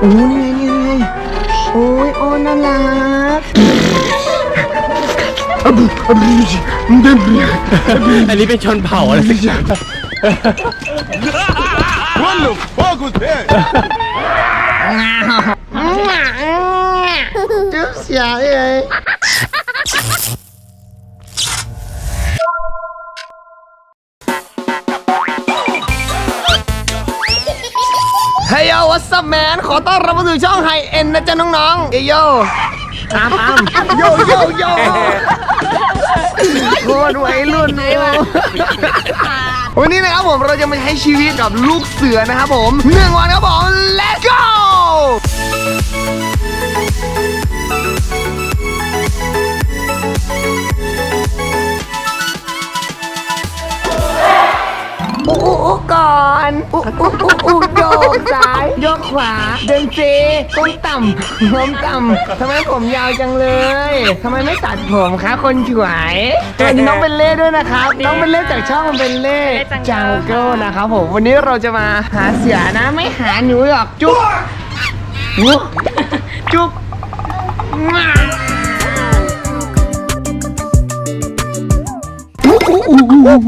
โอ้นี่ไงนี่ไงนี่ไงโอ้ยโอ้น่ารักอันนี้เป็นชนเผ่าอะไรสักอย่าง What the fuck was that? จุ๊บเสียเลย เฮ้ยโยวัสแมนขอต้อนรับมาสู่ช่องไฮเอ็นนะจ๊ะน้องๆเอ้ยโยตามตามโยโยโยโคตรวัยรุ่นเลยวันนี้นะครับผมเราจะมาใช้ชีวิตกับลูกเสือนะครับผมหนึ่งวันครับผม let's go อุอุอุก่อนอุอุอุอุโย กซ้ายโยกขวา เดินเจก้มต่ำก้มต่ำทำไมผมยาวจังเลยทำไมไม่ตัดผมคะคนสวยสวัสดีน้องเบลเล่ด้วยนะครับน้องเบลเล่จากช่องเบลเล่จังเกิลนะครับผมวันนี้เราจะมาหาเสือนะไม่หาหนูหรอกจุ๊บจุ๊บ จุ๊บ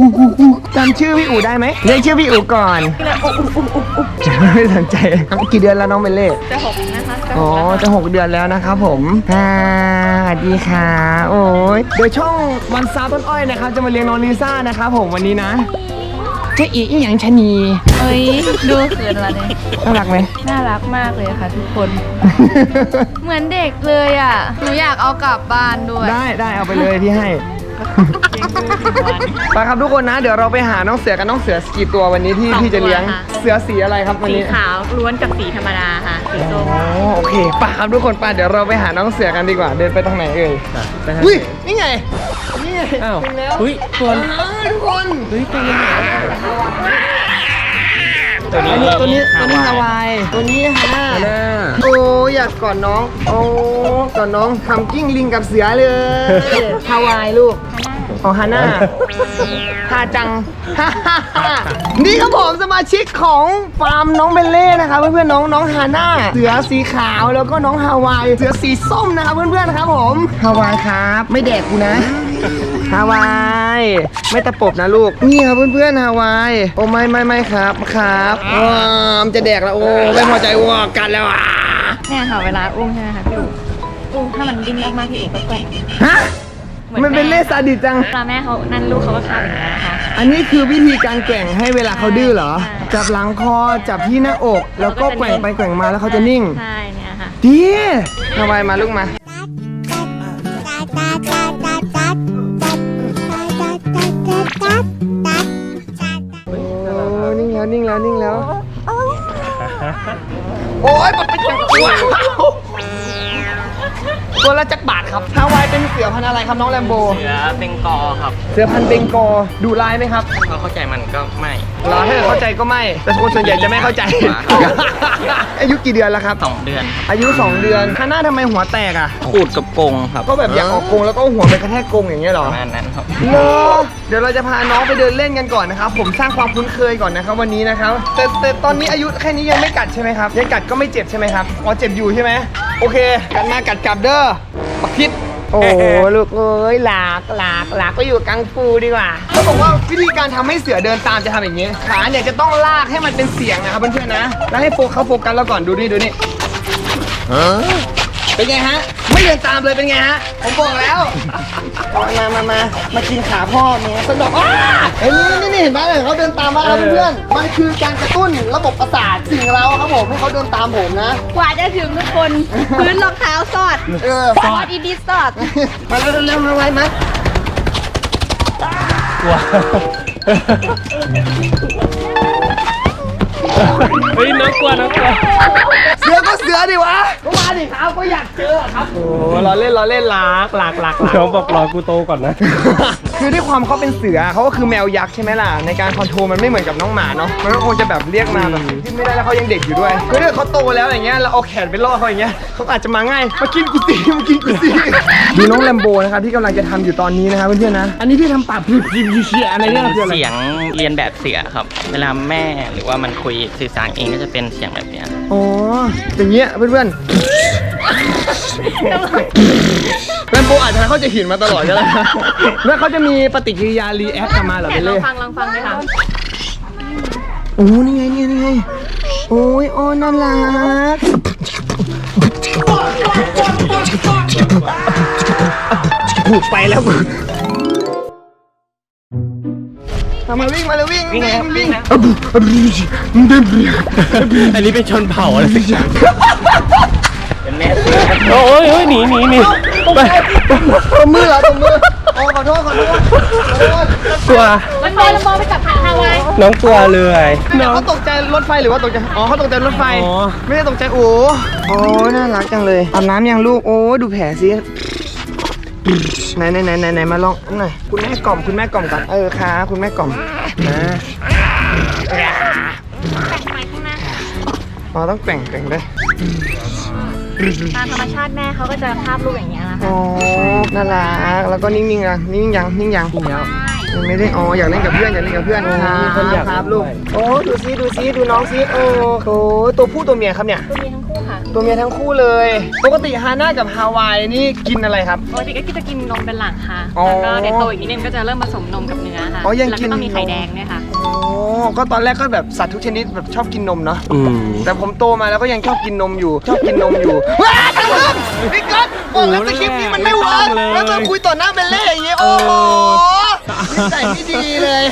จำชื่อพี่อู๋ได้ไหมเรียกชื่อพี่อู๋ก่อนจะไม่สนใจกี่เดือนแล้วน้องเบลเล่จะหกนะคะจะอ๋อจะหกเดือนแล้วนะครับผมอ่าสวัสดีค่ะ โอ้ยเดี๋ยวช่องวันซาต้นอ้อยนะครับจะมาเลี้ยงน้องลิซ่านะครับผมวันนี้นะเจ๊อีอีหยังชะนีเอ้ยดูเขินละเนี่ยน่ารักไหมน่ารักมากเลยค่ะ ทุกคน เหมือนเด็กเลยอะหนูอยากเอากลับบ้านด้วย ได้ได้เอาไปเลยพี่ให้ ไปครับทุกคนนะ เดี๋ยวเราไปหาน้องเสือกับน้องเสือกี่ตัววันนี้ที่สองที่จะเลี้ยง ตัวค่ะ เสือสีอะไรครับวันสีนี้ขาวล้วนกับสีธรรมดาค่ะสีส้มอ๋อโอเคไป่ะครับทุกคนไป่ะเดี๋ยวเราไปหาน้องเสือกันดีกว่า เดินไปทางไหนเอ่ยไปทางอุ้ยไหนนี่ไงนี่ไงอ้าวถึงแล้วอุ้ยตัวอ้าวทุกคน เฮ้ยตัวนี้ไหน ตัวนี้ตัวนี้ตัวนี้ฮาวายตัวนี้ฮาน่าหน้าโอ้อยากกอดน้อง โอ้กอดน้องทำกิ้งลิงกับเสือเลยฮาวายลูก อ๋อฮาน่าฮาจังฮ่าฮ่าฮ่านี่ครับผมสมาชิกของฟาร์มน้องเบลเล่นะครับเพื่อนๆน้องน้องฮาน่าเสือสีขาวแล้วก็น้องฮาวายเสือสีส้มนะครับเพื่อนๆครับผมฮาวายครับ ไม่แดกกูนะฮาวายไม่ตะปบนะลูกนี่ครับเพื่อนๆฮาวายโอ้ไม่ไม่ไม่ครับครับว้ามจะแดกแล้วโอ้ไม่พอใจว้ากันแล้วอะเนี่ยค่ะเวลาอุ้มใช่ไหมคะพี่อู๋อุ้มถ้ามันดิ้นมากๆพี่อู๋ก็แกว่งฮะ มันเป็นเล่ซาดิสจัง เวลาแม่เขานั่นลูกเขาก็ทำอย่างนี้ยนะคะอันนี้คือวิธีการแกว่งให้เวลาเขาดื้อเหรอใช่จับหลังคอจับที่หน้าอก แล้วก็แกว่งไปแกว่งมาแล้วเขาจะนิ่ง ใช่เนี่ยค่ะ ดีฮาวายมาลูกมา โอ้นิ่งแล้วนิ่งแล้วนิ่งแล้ว โอ้ยมันเป็นอย่างตัว ตัวละจักบาทครับฮาวายเป็นเสือพันธุ์อะไรครับน้องแลมโบ เสือเป็นกอครับเสือพันธุ์เบงกอลดูลายไหมครับเขาเข้าใจมันก็ไม่เหรอถ้าเกิดเข้าใจก็ไม่ แต่คนส่วนใหญ่จะไม่เข้าใจ อายุกี่เดือนแล้วครับ สองเดือนครับอายุ 2 เดือนฮาน่าทำไมหัวแตกอะ ขูดกับกรงครับก็แบบอยากออกกรงแล้วก็หัวไปกระแทกกรงอย่างเงี้ยเหรปอ ระมาณนั้นครับเลอเดี๋ยวเราจะพาน้องไปเดินเล่นกันก่อนนะครับ ผมสร้างความคุ้นเคยก่อนนะครับวันนี้นะครับแต่แต่ตอนนี้อายุแค่นี้ยังไม่กัดใช่ไหมครับ ยังกัดก็ไม่เจ็บใช่ไหมครับ อ๋อเจ็บอยู่ใช่ไหม โอเค กัดมากัดกลับเด้อปักพิษโอ้ลูกเอ้ยหลากหลากหลากก็อยู่กังฟูดีกว่าเขาบอกว่าวิธีการทำให้เสือเดินตามจะทำอย่างนี้ขาเนี่ยจะต้องลากให้มันเป็นเสียงนะครับเพื่อนๆนะ แล้วให้โฟกัสเขาโฟกัสเราก่อนดูนี่ดูนี่เป็นไงฮะ ไม่เดินตามเลยเป็นไงฮะ ผมบอกแล้ว มามามามากินขาพ่อเมียสนุกอ้าเฮ้ยนี่นี่นี่เห็นไหมเขาเดินตามมาครับเพื่อนๆมันคือการกระตุ้นระบบประสาทสิ่งเราครับผมให้เขาเดินตามผมนะ กว่าจะถึงทุกคน พื้นรองเท้าสอดเออ สอดอีดิสสอด มาเร็วเร็วมาไว้มาเฮ้ยน้องกลัวน้องกลัวเสือก็ เสือดิวะก็มาดิครับก็อยากเจอครับโอ้เราเล่นเราเล่นหลากหลากหลากหลากน้องบอกรอกูโตก่อนนะ คือด้วยความเขาเป็นเสือเขาก็คือแมวยักษ์ใช่ไหมล่ะในการคอนโทรลมันไม่เหมือนกับน้องหมาเนาะมันก็คงจะแบบเรียกมาแบบที่ไม่ได้แล้วเขายังเด็กอยู่ด้วยคือถ้าเขาโตแล้วอย่างเงี้ยเราเอาแขนไปล่อเขาอย่างเงี้ยเขาอาจจะมาง่ายมากินกุฏิมากินกุฏิดูน้องแลมโบนะครับที่กำลังจะทำอยู่ตอนนี้นะครับเพื่อนๆนะอันนี้พี่ทำปากพิบพิบเชียอะไรเนี่ยคืออะไรเสียงเรียนแบบเสือครับ เวลาแม่หรือว่ามันคุยสื่อสารเองก็จะเป็นเสียงแบบเนี้ย อ๋ออย่างเงี้ยเพื่อนๆแลมโบอาจจะเขาใจะหินมาตลอดก็ได้นะแล้วเขาจะมีปฏิกิริยารีแอคกลับมาเหรอไหนเบลลองเล่ฟังลองฟังเลยค่ะโอ้นี่ไงนี่ไงนี่ไงโอ้ยโอ้น่ารักผูกไปแล้ว ทำมาวิ่งมาเลยวิ่งวิ่งวิ่งอันนี้เป็นชนเผ่าอะไรสักอย่างเป็นแม่เสือโอ้ยโอ้ยหนีหนีหนีไปตบมือเหรอตบมือโอ้ขอโทษขอโทษขอโทษกลัวมันบอลมองไปกับทางฮาวายน้องกลัวเลยเดี๋ยวเขาตกใจรถไฟหรือว่าตกใจอ๋อเขาตกใจรถไฟอ๋อไม่ได้ตกใจโอ้โอ้น่ารักจังเลยอาบน้ำยังลูกโอ้ดูแผลสิ ไหนไหนไหนไหนไหนมาลองหน่อยคุณแม่กล่อมคุณแม่กล่อมกันเออค่ะคุณแม่กล่อมนะอ๋อต้องแกว่งแกว่งด้วยตามธรรมชาติแม่เขาก็จะคาบลูกอย่างเงี้ยนะคะอ๋อน่ารักแล้วก็นิ่งๆอะนิ่งยังนิ่งยังนิ่งแล้วยังไม่ได้อ๋ออยากเล่นกับเพื่อนอยากเล่นกับเพื่อนครับมีคนอยากครับลูกโอ้ดูซิดูซิดูน้องซิโอ้โหตัวผู้ตัวเมียครับเนี่ยตัวนี้ทั้งคู่ค่ะ ตัวเมียทั้งคู่เลย ปกติฮาน่ากับฮาวายนี่กินอะไรครับ ปกติก็จะกินนมเป็นหลักค่ะ อ๋อแล้วก็เดี๋ยวโตอีกนิดนึงก็จะเริ่มผสมนมกับเนื้อค่ะ อ๋อยังแล้วกิน ก็ต้องมีไข่แดงด้วยค่ะ โอ้ก็ตอนแรกก็แบบสัตว์ทุกชนิดแบบชอบกินนมเนาะ อืมแต่ผมโตมาแล้วก็ยังชอบกินนมอยู่ ชอบกินนมอยู่ว้าวทำมึงพี่ก๊อตบอกแล้วสคริปต์นี้มันไม่เวิร์กเลยแล้วมาคุยต่อหน้าเบลเล่อย่างเงี้ยโอ้โหนิสัยไม่ดีเลย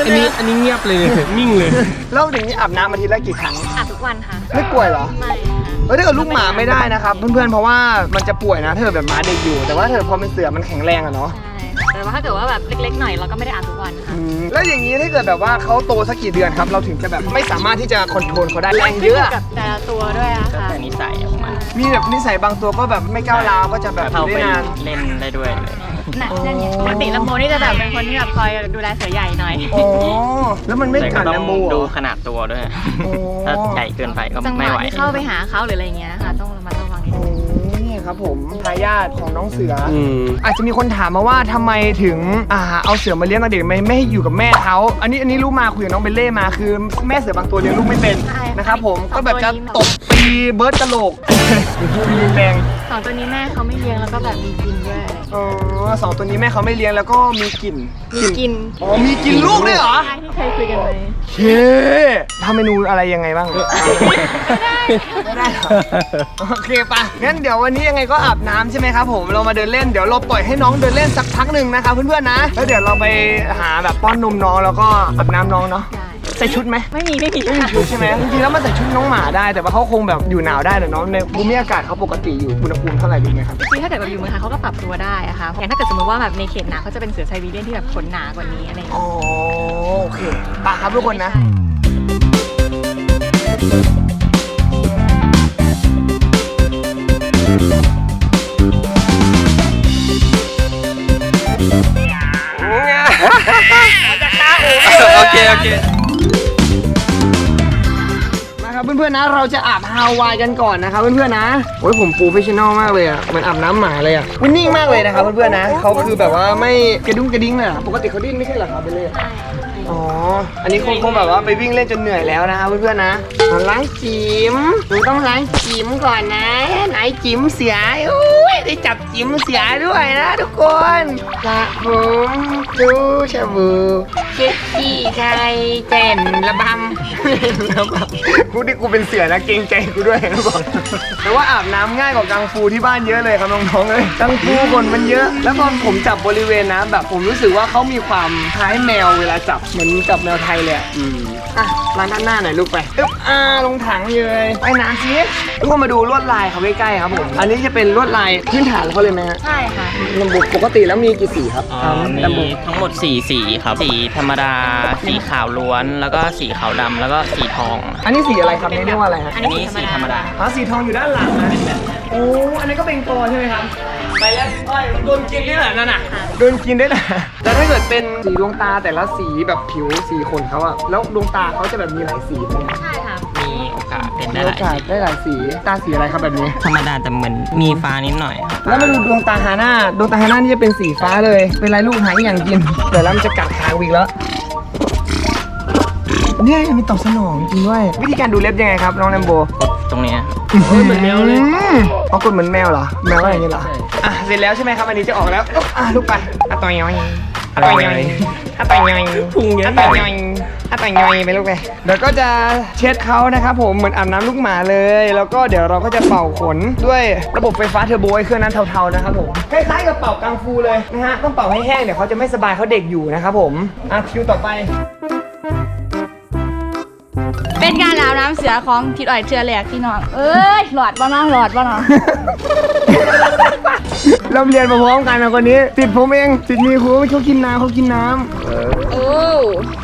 อันนี้อันนี้เงียบเลย นิ่งเลยแล้วถึงนี้อาบน้ำอาทิตย์ละกี่ครั้งอาบทุกวันค่ะ ไม่ป่วยเหรอ ไม่ค่ะ เออถ้าเกิดลูกหมาไม่ได้นะครับเพื่อนๆเพราะว่ามันจะป่วยนะถ้าเกิดแบบหมาเด็กอยู่ แต่ว่าถ้าเกิดพอเป็นเสือมันแข็งแรงอะเนาะใช่ค่ะแต่ว่าถ้าเกิดว่าแบบเล็กๆหน่อยเราก็ไม่ได้อาบทุกวันค่ะอืมแล้วอย่างนี้ถ้าเกิดแบบว่าเขาโตสักกี่เดือนครับ เราถึงจะแบบไม่สามารถที่จะคอนโทรลเขาได้แรงเยอะกับแต่ละตัวด้วยอะแล้วค่ะแต่นิสัยของมันมีแบบนิสัยบางตัวก็แบบไม่ก้าวร้าวก็จะแบบอเข้ายู่ไปได้นาน เล่นได้ด้วยเลย น่ะนั่นไงปกติลำโพนี่จะแบบเป็นคนที่แบบคอยดูแลเสือใหญ่หน่อยอ๋อแล้วมันไม่แต่ก็กัดต้อแลงมโบเหรดูอขนาดตัวด้วย โอ้ถ้าใหญ่เกินไปก็จังหไม่วะไหว ที่เข้าไปหาเขาหรืออะไรอย่างเงี้ยค่ะ ต้องระมัดระวังนิดโอ้นึง นี่ครับผมทายาทของน้องเสือออืม อาจจะมีคนถามมาว่าทำไมถึงอ่าเอาเสือมาเลี้ยงตอนเด็กไม่ไม่ให้อยู่กับแม่เขาอันนี้อันนี้รู้มาคุยกับน้องเบลเล่มาคือแม่เสือบางตัวเลี้ยงลูกไม่เป็นนะครับผมก็แบบจะตบตีเบิร์ดกะโหลกพูดรุนแรงสองตัวนี้แม่เขาไม่เลี้ยงแล้วก็แบบมีกินด้วย อ๋อสองตัวนี้แม่เขาไม่เลี้ยงแล้วก็มีกลิ่นมีกินอ๋อมีกลิ่นลูกด้วยเหรอใช่ที่เคยคุยกันไว้เคทำเมนูอะไรยังไงบ้าง ไม่ได้เหรอโอเคปะงั้นเดี๋ยววันนี้ยังไงก็อาบน้ำใช่ไหมครับผมเรามาเดินเล่นเดี๋ยวเราปล่อยให้น้องเดินเล่นสักพักหนึ่งนะครับเพื่อนๆนะ แล้วเดี๋ยวเราไปหาแบบป้อนนมน้องแล้วก็อาบน้ำน้องเนาะได้ ใส่ชุดไหมไม่มีไม่มีไม่มีชุดใช่ไหมจริงๆแล้วมันใส่ชุดน้องหมาได้แต่ว่าเขาคงแบบอยู่หนาวได้แต่น้องในภูมิอากาศเขาปกติอยู่อุณหภูมิเท่าไหร่ดีไหมครับจริงๆถ้าเกิดแบบอยู่เมืองไทยเขาก็ปรับตัวได้อะค่ะอย่างถ้าเกิดสมมติว่าแบบในเขตหนาเขาจะเป็นเสือไซบีเรียนที่แบบขนหนากว่านี้อะไรอย่างอ๋เงี้ยอโอเคปะครับทุกคนนะ โอเค โอเค เพื่อนๆนะเราจะอาบฮาวายกันก่อนนะครับเพื่อนๆนะโอ้ยผมโปรเฟชชั่นอลมากเลยอะเหมือนอาบน้ำหมาเลยอะวินนิ่งมากเลยนะครับเพื่อนๆนะเขาคือแบบว่าไม่กระดุ้งกระดิ้งเลยอะปกติเขาดิ้นไม่ใช่เหรอครับเบลเล่อ๋อ อันนี้คงคงแบบว่าไปวิ่งเล่นจนเหนื่อยแล้วนะครับเพื่อนๆนะอะล้างจิ๋มหนูต้องล้างจิ๋มก่อนนะไหนจิ๋มเสียอุ้ยได้จับจิ๋มเสียด้วยนะทุกคนสระผมดูชาบู เช็ดขี้ไข่เต้นระบำระบำพูดที่กูเป็นเสือนะเกรงใจกูด้วยนะบอกแต่ว่าอาบน้ำง่ายกว่ากังฟูที่บ้านเยอะเลยครับน้องๆเลยกังฟูคนมันเยอะ แล้วตอนผมจับบริเวณนะแบบผมรู้สึกว่าเขามีความคล้ายแมวเวลาจับเหมือนกับแมวไทยเลยอะอืมอะล้างด้านหน้าหน่อยลูกไปอึ๊บอ่าลงถังเลยไปน้ำสิทุกคนมาดูลวดลายเขาใกล้ๆครับผมอันนี้จะเป็นลวดลายพื้นฐานเขาเลยไหมฮะใช่ค่ะลำบุปกติแล้วมีกี่สีครับอ่าลำบุมีทั้งหมด 4 สีครับ สีธรรมดา สีขาวล้วน แล้วก็สีขาวดำแล้วก็สีทอง อันนี้สีอะไรครับนี่เรียกว่าอะไรฮะอันอันนี้นี้สีสีธธรรรรมมดาดา อ๋อสีทองอยู่ด้านหลังนะโอ้อันนี้นก็เป็นกอใช่ไหมครับก็ไปแล้วพี่อ้อยโดนกินนี่แหละนั่นน่ะโดนกินได้แหละแล้วถ้าเกิดเป็นสีดวงตาแต่ละสีแบบผิวสีขนเขาอะแล้วดวงตาเขาจะแบบมีหลายสีไหม ใช่ค่ะมีโอกาส เป็นมีได้หโอลายกาสได้หลายสี ตาสีอะไรครับแบบนี้ ธรรมดาแต่เหมือนมีฟ้านิดหน่อย แล้วมาดูดวงตาฮาน่าดวงตาฮาน่านี่จะเป็นสีฟ้าเลย เป็นไรลูกหายอย่างกินเดี๋ยวแล้วมันจะกัดหางอีกแล้วเนี่ยมีตอบสนองจริงด้วย วิธีการดูเล็บยังไงครับน้องแลมโบ กดตรงเนี้ยเหมือนแมวเลยอ๋อกดเหมือนแมวเหรอ แมวอะไรอย่างเงี้ยเหรอ อะ เสร็จแล้วใช่ไหมครับ อันนี้จะออกแล้วอุ๊บอะลูกไปอะต่อยย้อยอะต่อยย้อยอะต่อยย้อยพุงเยอะอะต่อยย้อย อะต่อยย้อยไปลูกไปเดี๋ยวก็จะเช็ดเขานะครับผมเหมือนอาบน้ำลูกหมาเลย แล้วก็เดี๋ยวเราก็จะเป่าขนด้วยระบบไฟฟ้าเทอร์โบไอ้เครื่องนั้นเทาๆนะครับผมคล้ายๆกับเป่ากังฟูเลยนะฮะต้องเป่าให้แห้งเดี๋ยวเขาจะไม่สบายเขาเด็กอยู่นะครับผมอะคิวต่อไป เป็นการอาบน้ำเสือของทิดอ่อยเชือแหลกพี่น้อง เอ้ย หลอดบ้าน้องหลอดบ้าน้องเราเรียนมาพร้อมกันนะคนนี้ติดผมเองติดมีครูเขากินน้ำเขากินน้ำ โอ้เ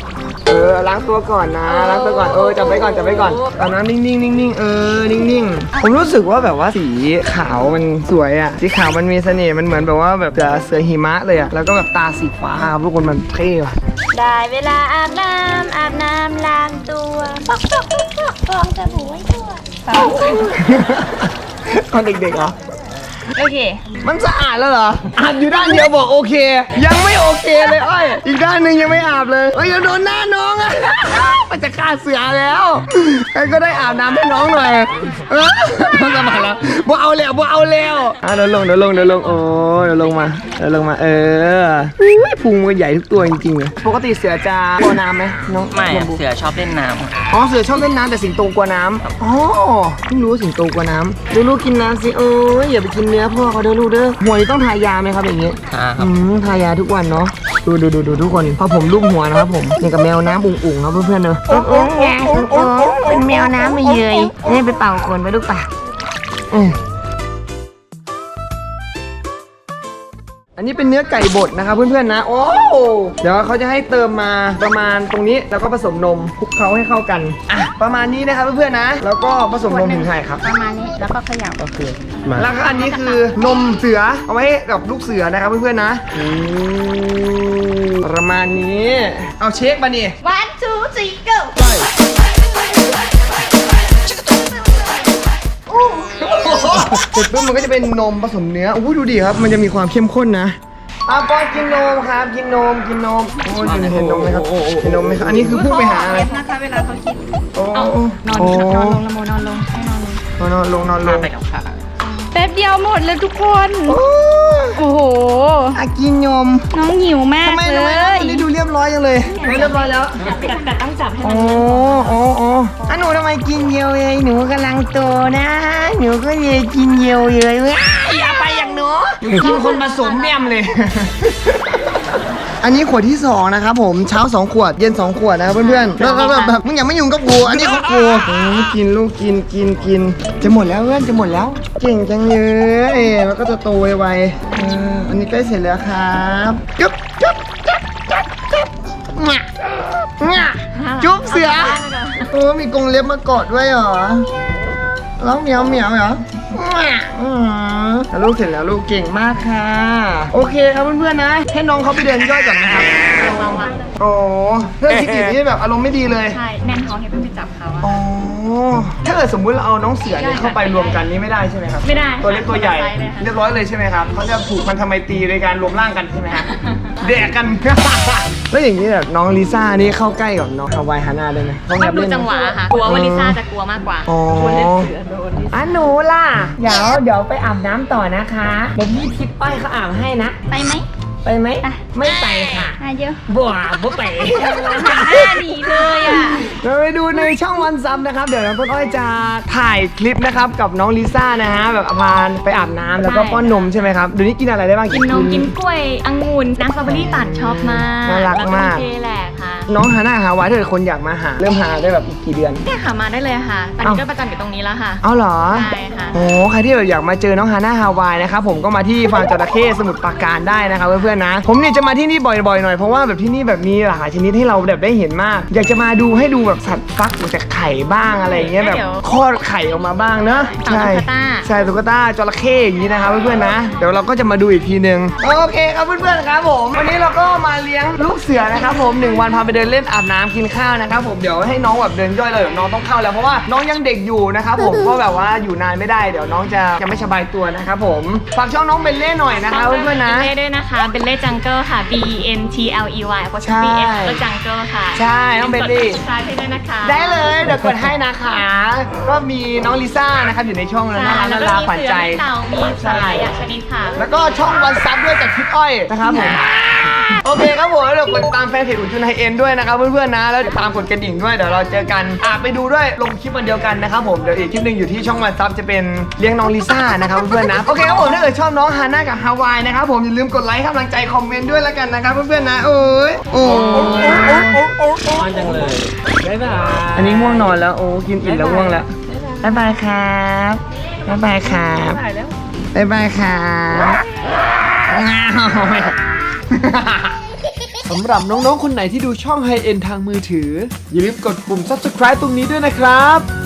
ออล้างตัวก่อนนะล้างตัวก่อนเออจับไว้ก่อนจับไว้ก่อนอาบน้ำนิ่งๆนิ่งๆเออนิ่งๆผมรู้สึกว่าแบบว่าสีขาวมันสวยอะสีขาวมันมีเสน่ห์มันเหมือนแบบว่าแบบเสือหิมะเลยอะแล้วก็แบบตาสีฟ้าครับทุกคนมันเท่ว่ะได้เวลาอาบน้ำอาบน้ำล้างตัวฟอกฟอกฟอกฟอกฟองสบู่ไว้ทั่ว ตอนเด็กๆเหรอ โอเค มันสะอาดแล้วเหรออาบอยู่ด้านเดียวบอกโอเค ยังไม่โอเคเลยอ้อย อีกด้านหนึ่งยังไม่อาบเลยเอ้ยเดี๋ยวโดนหน้าน้องอะ มันจะฆ่าเสือแล้วใครก็ได้อาบน้ำให้น้องหน่อยเออมันสบายแล้วบ่เอาแล้วบ่เอาแล้วอะเดี๋ยวลงเดี๋ยวลงเดี๋ยวลงโอ้เดี๋ยวลงมาเดี๋ยวลงมา เอออุ้ยพุงมันใหญ่ทุกตัวจริงๆเลยปกติเสือจะกลัวน้ำไหมน้องไม่ลอะมบูเสือชอบเล่นน้ำอ๋อเสือชอบเล่นน้ำแต่สิงโตกลัวน้ำอ๋อเพิ่งรู้ว่าสิงโตกลัวน้ำดูลูกกินน้ำสิเอ้ยอย่าไปกินเนื้อพ่อเขาเด้อลูกเด้อหัวนี่ต้องทายาไหมครับอย่างงี้อ่าครัอืบมทายาทุกวันเนาะดูดูดูดูทุกคนพอผมลูบหัวนะครับผมนี่กับแมวน้ำอุ่งๆครับเพื่อนๆเนอะโอ้โอ้ไงโอ้โอ้เป็นแมวน้ำไม่เยยนี่ไปเป่าขนไปลูกป่ะอืม อันนี้เป็นเนื้อไก่บดนะครับเพื่อนๆนะ โอ้เดี๋ยวเขาจะให้เติมมาประมาณตรงนี้แล้วก็ผสมนมคลุกเคล้าให้เข้ากันอะประมาณนี้นะครับเพื่อนๆนะ แล้วก็ผสมนมถึงไข่ครับ ประมาณนี้แล้วก็เขยับโอเคแล้วก็อันนี้คือนมเสือเอาไว้ให้กับลูกเสือนะครับเพื่อนๆนะอืมประมาณนี้ เอาเช็คมานี่ one two three go เสร็จปุ๊บมันก็จะเป็นนมผสมเนื้ออู้ดูดิครับ มันจะมีความเข้มข้นนะอาปอนกินนมครับกินนมกินนมโอ้ยเห็นนมไหมครับเห็นนมไหมครับอันนี้คือเพิ่งไปหาอะไรนะคะเวลาเขากินโอ้นอนโอ้นอนลงละโมนอนลงให้นอนลงนอนลงนอนลมางไปกับขาแป๊บเดียวหมดเลยทุกคน โอ้ยโอ้โห อากินนมน้องหิวมากทำไมเลทำไมยวันนี้ดูเรียบร้อยจังเลยไม่เรียบร้อยแล้วแต่แต่ต้องจับให้โอ้มันโอ้โอ้อะหนูทำไมกินเยอะเลยหนูกำลังโตนะ หนูก็เลยกินเยอะเลยเว้ยอย่าไปอย่างหนูกินคนผสมแม่มเลย อันนี้ขวดที่สองนะครับผมเช้าสองขวดเย็นสองขวดนะครับเพื่อนๆแล้วแล้วแบบแบบมึงอย่าไม่ยุ่งกับกูอันนี้ของกูโอ้กินลูกกินกินกิน จะหมดแล้วเพื่อนจะหมดแล้ว เก่งจังเลยแล้วก็จะโตไวๆเอออันนี้ใกล้เสร็จแล้วครับจุ๊บจุ๊บจุ๊บจุ๊บจุ๊บงะงะจุ๊บเสือโอ้มีกรงเล็บมากอดด้วยเหรอร้องเหมียวเหมียวเหรอ อืมลูกเสร็จแล้วลูกเก่งมากค่ะ โอเคครับเพื่อนๆนะ ให้น้องเขาไปเดินย่อยก่อนนะครับ วางวาง โอ้เพื่อนคิดอย่างนี้แบบอารมณ์ไม่ดีเลย ใช่แน่นท้องเนี่ยเพิ่งไปจับเขาอะ อ๋อ ถ้าเกิดสมมุติเราเอาน้องเสือเนี่ยเข้าไปรวมกันนี่ไม่ได้ใช่ไหมครับไม่ได้ตัวเล็กตัวใหญ่คนละไซส์เลยค่ะ เรียบร้อยเลยใช่ไหมครับเขาจะผูกพันธไมตรีโดยการรวมร่างกันใช่ไหมครับแดกกัน แล้วอย่างนี้แบบน้องลิซ่านี่เข้าใกล้กับน้องฮาวายฮาน่าได้ไหมต้องดูจังหวะค่ะ กลัวว่าลิซ่าจะกลัวมากกว่า อ๋อกลัวเล่นเสือโดนลิซ่าอะหนูล่ะ เดี๋ยวเดี๋ยวไปอาบน้ำต่อนะคะเดี๋ยวพี่ทิพย์ป้ายเขาอาบให้นะ ไปไหม ไปไหมไม่ไปค่ะอะเยอะบัวบัวไป หน้าหนีเลยอะ เราไปดูในช่องวันซับนะครับ เดี๋ยวน้องต้นอ้อยจะถ่ายคลิปนะครับกับน้องลิซ่านะฮะแบบพานไปอาบน้ำแล้วก็ป้อนนมใช่ไหมครับเดี๋ยวนี้กินอะไรได้บ้าง กินนมกินกล้วยองุ่นน้ำสตรอเบอรี่ตัดชอบมากน่ารักแล้วมากเคแหละค่ะ น้องฮาน่าฮาวายถ้าเกิดคนอยากมาหา เริ่มหาได้แบบอีกกี่เดือน เนี่ยค่ะมาได้เลยค่ะ ตอนนี้เอ้าก็ประจำอยู่ตรงนี้แล้วค่ะ เอาเหรอใช่ค่ะ โอ้ใครที่แบบอยากมาเจอน้องฮาน่าฮาวายนะครับผมก็มาที่ฟาร์มจระเข้สมุทรปราการได้นะครับเพื่อนๆนะ ผมเนี่ยจะมาที่นี่บ่อยๆหน่อยเพราะว่าแบบที่นี่แบบมีหลากหลายชนิดให้เราแบบได้เห็นมาก อยากจะมาดูให้ดูแบบสัตว์ฟักออกจากไข่บ้างอะไรอย่างเงี้ยแบบเดี๋ยว คลอดไข่ออกมาบ้างเนอะเต่าใช่ตุ๊กตา ใช่ตุ๊กตาจระเข้อย่างนี้นะครับเพื่อนๆนะเดี๋ยวเราก็จะมาดูอีกทีนึงโอเคครับเพื่อนๆครับผมวันนี้เราก็มาเลี้ยงลูกเสือนะครับผมหนึ่งวันพาไปเดินเล่นอาบน้ำกินข้าวนะครับผมเดี๋ยวให้น้องแบบเดินย่อยเลยเดี๋ยวน้องต้องเข้าแล้วเพราะว่าน้องยังเด็กอยู่นะครับผมก็แบบว่าอยู่นานไม่ได้เดี๋ยวน้องจะจะไม่สบายตัวนะครับผมฝากช่องน้องเบลเล่หน่อยนะครับเพื่อนๆนะเล่ด้วยนะคะเป็นเล่จังเกิลค่ะ B E N T L E Y เพราะใช่ B S ก็จังเกิลค่ะใช่น้องเบลลี่ใช่ให้ด้วยนะคะได้เลยเดี๋ยวกดให้นะคะ ก็มีน้องลิซ่านะครับอยู่ในช่องแล้วใช่นะคะแล้น่าวก็รักมีขวัญเสืใจอมีเต่ามีสาหร่ายชนิดค่ะ แล้วก็ช่องวันซับด้วยจากคลิปอ้อยนะครับผม โอเคครับผมแล้วเดี๋ยวกดตามแฟนเพจอุจุนไฮเอ็นด้วยนะครับเพื่อนๆนะ แล้วตามกดกระดิ่งด้วยเดี๋ยวเราเจอกันอะไปดูด้วยลงคลิปวันเดียวกันนะครับผมเดี๋ยวอีกคลิปหนึ่งอยู่ที่ช่องวันซับจะเป็นเลี้ยงน้องลิซ่านะครับเพื่อนๆนะโอเคครับผมถ้าเกิดชอบน้องฮาน่ากับฮาวายนะครับผมอย่าลืมกดไลค์ให้กำลังใจคอมเมนต์ด้วยแล้วกันนะครับเพื่อนๆนะโอ้ยโอ้ยมันจังเลย บ๊ายบาย อันนี้ง่วงนอนแล้วโอ้กินอิ่มแล้วง่วงแล้วบ๊ายบายครับบ๊ายบายครับบ๊ายบายครับอ้าว สำหรับน้องๆ คนไหนที่ดูช่อง High End ทางมือถือ อย่าลืมกดปุ่ม subscribe ตรงนี้ด้วยนะครับ